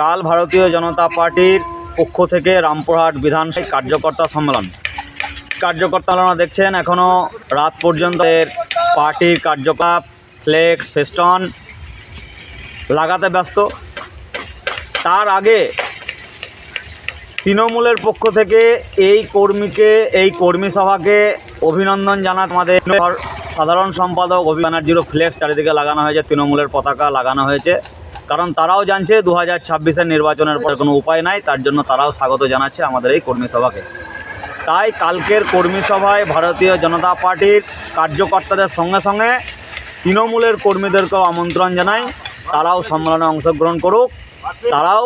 কাল ভারতীয় জনতা পার্টির পক্ষ থেকে রামপুরহাট বিধানসভা কার্যকর্তা সম্মেলন। কার্যকর্তারা দেখছেন এখনও রাত পর্যন্ত এর পার্টির কার্যকলাপ, ফ্লেক্স, ফেস্টন লাগাতে ব্যস্ত। তার আগে তৃণমূলের পক্ষ থেকে এই কর্মীকে, এই কর্মী সভাকে অভিনন্দন জানাত আমাদের সাধারণ সম্পাদক অভি ব্যানার্জিরও ফ্লেক্স চারিদিকে লাগানো হয়েছে, তৃণমূলের পতাকা লাগানো হয়েছে। কারণ তারাও জানছে দু হাজার ছাব্বিশের নির্বাচনের পর কোনো উপায় নাই, তার জন্য তারাও স্বাগত জানাচ্ছে আমাদের এই কর্মী সভাকে। তাই কালকের কর্মী সভায় ভারতীয় জনতা পার্টির কার্যকর্তাদের সঙ্গে সঙ্গে তৃণমূলের কর্মীদেরকেও আমন্ত্রণ জানাই। তারাও সম্মেলনে অংশগ্রহণ করুক। তারাও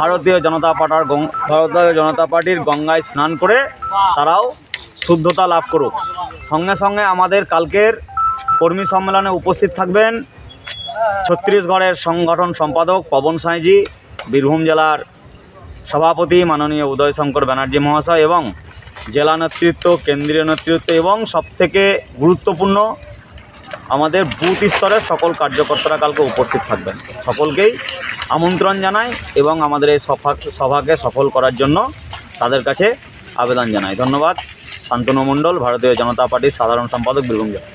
ভারতীয় জনতা পার্টার ভারতীয় জনতা পার্টির গঙ্গায় স্নান করে তারাও শুদ্ধতা লাভ করুক। সঙ্গে সঙ্গে আমাদের কালকের কর্মী সম্মেলনে উপস্থিত থাকবেন ছত্তিশগড়ের সংগঠন সম্পাদক পবন সাঁইজি, বীরভূম জেলার সভাপতি মাননীয় উদয় শঙ্কর ব্যানার্জি মহাশয় এবং জেলা নেতৃত্ব, কেন্দ্রীয় নেতৃত্ব এবং সবথেকে গুরুত্বপূর্ণ আমাদের বুথ স্তরের সকল কার্যকর্তারা কালকে উপস্থিত থাকবেন। সকলকেই আমন্ত্রণ জানাই এবং আমাদের এই সভা সভাকে সফল করার জন্য তাদের কাছে আবেদন জানাই। ধন্যবাদ। শান্তনু মণ্ডল, ভারতীয় জনতা পার্টির সাধারণ সম্পাদক বীরভূম জেলা।